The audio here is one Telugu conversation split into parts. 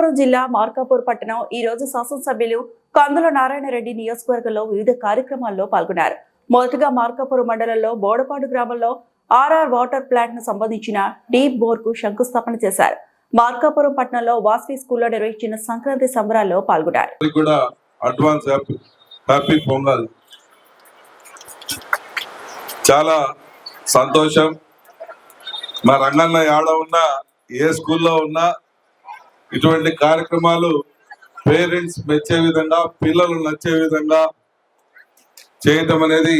అనంతపురం జిల్లా మార్కాపూర్ పట్టణం ఈ రోజు శాసనసభ్యులు కందుల నారాయణరెడ్డి నియోజకవర్గంలో వివిధ కార్యక్రమాల్లో పాల్గొన్నారు. మొదటగా మార్కాపూర్ మండలంలో బోడపాడు గ్రామంలో ఆర్ఆర్ వాటర్ ప్లాంట్ను సంబంధించిన డీప్ బోర్కు శంకుస్థాపన చేశారు. మార్కాపురం పట్టణంలో వాస్వి స్కూల్లో నిర్వహించిన సంక్రాంతి సంబరాల్లో పాల్గొన్నారు. కూడా అడ్వాన్స్ హ్యాపీ పొంగల్. చాలా సంతోషం. మా రంగంలో ఆడ ఉన్నా ఏ స్కూల్లో ఉన్నా ఇటువంటి కార్యక్రమాలు పేరెంట్స్ మెచ్చే విధంగా పిల్లలు నచ్చే విధంగా చేయటం అనేది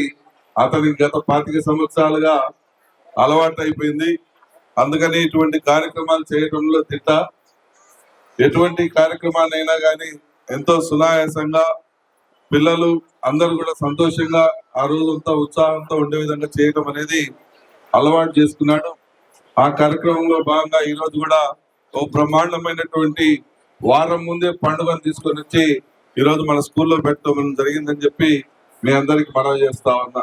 అతనికి గత పాతిక సంవత్సరాలుగా అలవాటు అయిపోయింది అందుకని ఇటువంటి కార్యక్రమాలు చేయటంలో తిట్ట. ఎటువంటి కార్యక్రమాన్నైనా కానీ ఎంతో సునాయాసంగా పిల్లలు అందరూ కూడా సంతోషంగా ఆ రోజంతా ఉత్సాహంతో ఉండే విధంగా చేయటం అనేది అలవాటు చేసుకున్నాడు. ఆ కార్యక్రమంలో భాగంగా ఈరోజు కూడా ఓ బ్రహ్మాండమైనటువంటి వారం ముందే పండుగను తీసుకొని వచ్చి ఈరోజు మన స్కూల్లో పెట్టడం జరిగిందని చెప్పి మీ అందరికి మనవి చేస్తా ఉన్నా.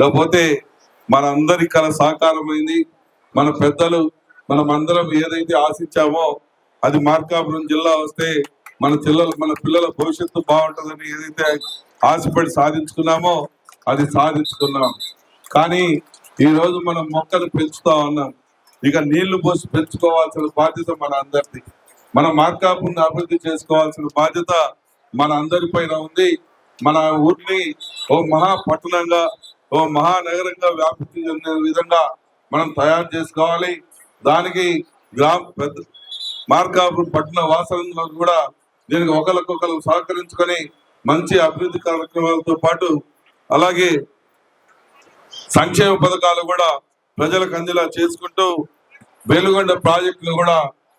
లేకపోతే మన అందరి కల సాకారమైంది. మన పెద్దలు మనం అందరం ఏదైతే ఆశించామో అది మార్కాపురం జిల్లా వస్తే మన పిల్లలు మన పిల్లల భవిష్యత్తు బాగుంటుందని ఏదైతే ఆశపడి సాధించుకున్నామో అది సాధించుకున్నాం. కానీ ఈరోజు మనం మొక్కలు పెంచుతా ఉన్నాం. ఇక నీళ్ళు పోసి పెంచుకోవాల్సిన బాధ్యత మన అందరిది. మన మార్కాపుని అభివృద్ధి చేసుకోవాల్సిన బాధ్యత మన అందరిపైన ఉంది. మన ఊరిని ఓ మహాపట్టణంగా ఓ మహానగరంగా వ్యాప్తి చెందే విధంగా మనం తయారు చేసుకోవాలి. దానికి గ్రామ పెద్ద మార్కాపురం పట్టణ వాసనలో కూడా దీనికి ఒకరికొకరు సహకరించుకొని మంచి అభివృద్ధి కార్యక్రమాలతో పాటు అలాగే సంక్షేమ పథకాలు కూడా ప్రజలకు అందేలా చేసుకుంటూ వెలుగొండ ప్రాజెక్టును కూడా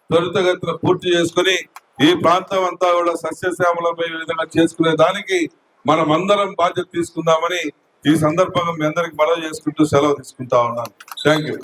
త్వరితగతిన పూర్తి చేసుకుని ఈ ప్రాంతం అంతా కూడా సస్యశ్యామలమయ్యే విధంగా చేసుకునే దానికి మనం అందరం బాధ్యత తీసుకుందామని ఈ సందర్భంగా మీ అందరికి మనవి చేసుకుంటూ సెలవు తీసుకుంటా ఉన్నాను. Thank you